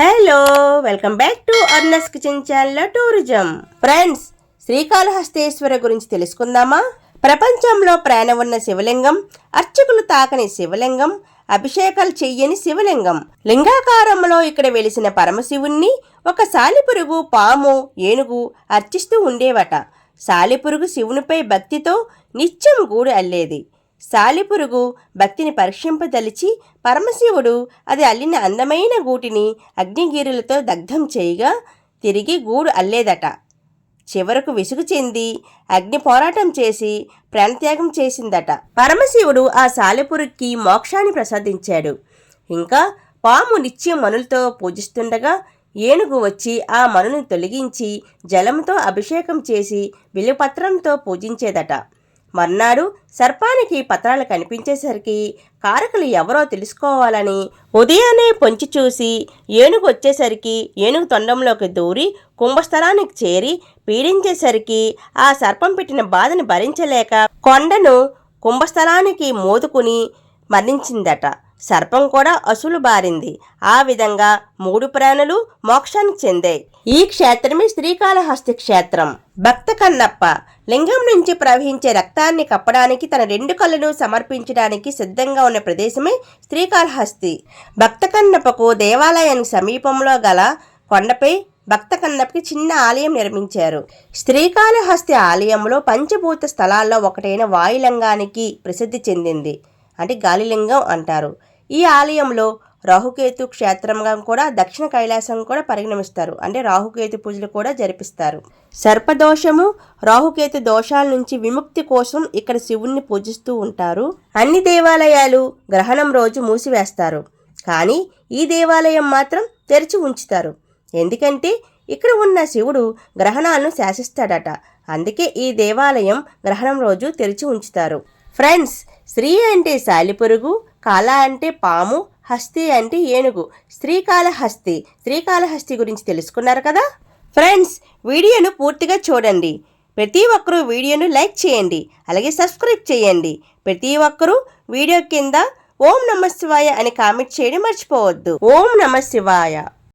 Hello welcome back to Arnas kitchen channel tourism. Friends Srikalahasteeswara గురించి తెలుసుకుందామా? ప్రపంచంలో ప్రాణ ఉన్న శివలింగం అర్చకులు తాకని శివలింగం అభిషేకాలు చెయ్యని శివలింగం. లింగాకారంలో ఇక్కడ వెలిసిన పరమశివుణ్ణి ఒక సాలిపురుగు పాము ఏనుగు అర్చిస్తూ ఉండేవట. సాలిపురుగు శివునిపై భక్తితో నిత్యం గూడు అల్లేది. సాలిపురుగు భక్తిని పరీక్షింపదలిచి పరమశివుడు అది అల్లిన అందమైన గూటిని అగ్నిగిరులతో దగ్ధం చేయగా తిరిగి గూడు అల్లేదట. చివరకు విసుగు చెంది అగ్ని పోరాటం చేసి ప్రాణత్యాగం చేసిందట. పరమశివుడు ఆ సాలెపురుక్కి మోక్షాన్ని ప్రసాదించాడు. ఇంకా పాము నిత్యం మనులతో పూజిస్తుండగా ఏనుగు వచ్చి ఆ మనుని తొలగించి జలంతో అభిషేకం చేసి విలుపత్రంతో పూజించేదట. మర్నాడు సర్పానికి పత్రాలు కనిపించేసరికి కారకులు ఎవరో తెలుసుకోవాలని ఉదయాన్నే పొంచి చూసి ఏనుగు వచ్చేసరికి ఏనుగు తొండంలోకి దూరి కుంభస్థలానికి చేరి పీడించేసరికి ఆ సర్పం పెట్టిన బాధను భరించలేక కొండను కుంభస్థలానికి మోదుకుని మరణించిందట సర్పం కూడా అసులు బారింది. ఆ విధంగా మూడు ప్రాణులు మోక్షానికి చెందాయి. ఈ క్షేత్రమే శ్రీకాళహస్తి క్షేత్రం. భక్త కన్నప్ప లింగం నుంచి ప్రవహించే రక్తాన్ని కప్పడానికి తన రెండు కళ్ళను సమర్పించడానికి సిద్ధంగా ఉన్న ప్రదేశమే శ్రీకాళహస్తి. భక్త కన్నప్పకు దేవాలయానికి సమీపంలో గల కొండపై భక్త కన్నప్పకి చిన్న ఆలయం నిర్మించారు. శ్రీకాళహస్తి ఆలయంలో పంచభూత స్థలాల్లో ఒకటైన వాయులింగానికి ప్రసిద్ధి చెందింది. అంటే గాలిలింగం అంటారు. ఈ ఆలయంలో రాహుకేతు క్షేత్రంగా కూడా దక్షిణ కైలాసం కూడా పరిగణమిస్తారు. అంటే రాహుకేతు పూజలు కూడా జరిపిస్తారు. సర్పదోషము రాహుకేతు దోషాల నుంచి విముక్తి కోసం ఇక్కడ శివుణ్ణి పూజిస్తూ ఉంటారు. అన్ని దేవాలయాలు గ్రహణం రోజు మూసివేస్తారు. కానీ ఈ దేవాలయం మాత్రం తెరిచి ఉంచుతారు. ఎందుకంటే ఇక్కడ ఉన్న శివుడు గ్రహణాలను శాసిస్తాడట. అందుకే ఈ దేవాలయం గ్రహణం రోజు తెరిచి ఉంచుతారు. ఫ్రెండ్స్ స్త్రీ అంటే సాలిపురుగు కాల అంటే పాము హస్తి అంటే ఏనుగు. శ్రీకాళహస్తి శ్రీకాళహస్తి గురించి తెలుసుకున్నారు కదా? ఫ్రెండ్స్ వీడియోను పూర్తిగా చూడండి. ప్రతి ఒక్కరూ వీడియోను లైక్ చేయండి. అలాగే సబ్స్క్రైబ్ చేయండి. ప్రతి ఒక్కరూ వీడియో కింద ఓం నమ శివాయ అని కామెంట్ చేయడం మర్చిపోవద్దు. ఓం నమ శివాయ.